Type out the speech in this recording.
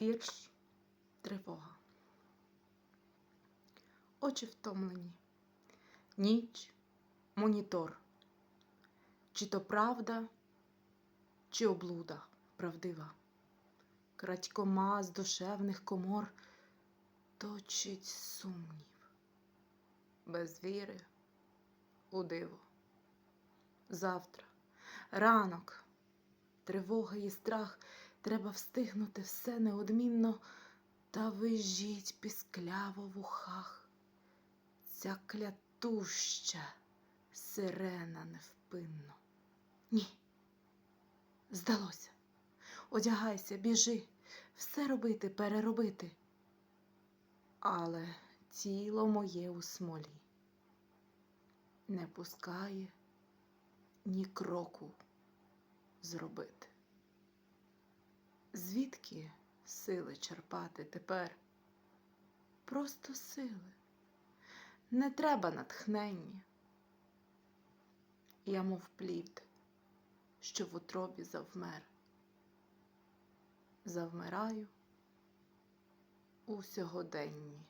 Вірш тривога. Очі втомлені. Ніч монітор. Чи то правда, чи облуда правдива. Крадькома з душевних комор точить сумнів. Без віри у диво. Завтра, ранок, тривога і страх, треба встигнути все неодмінно, та вижіть піскляво в ухах. Ця клятуща сирена невпинно. Ні, здалося. Одягайся, біжи, все робити, переробити. Але тіло моє у смолі не пускає ні кроку зробити. Звідки сили черпати тепер? Просто сили. Не треба натхнення. Я, мов плід, що в утробі завмер. Завмираю у сьогоденні.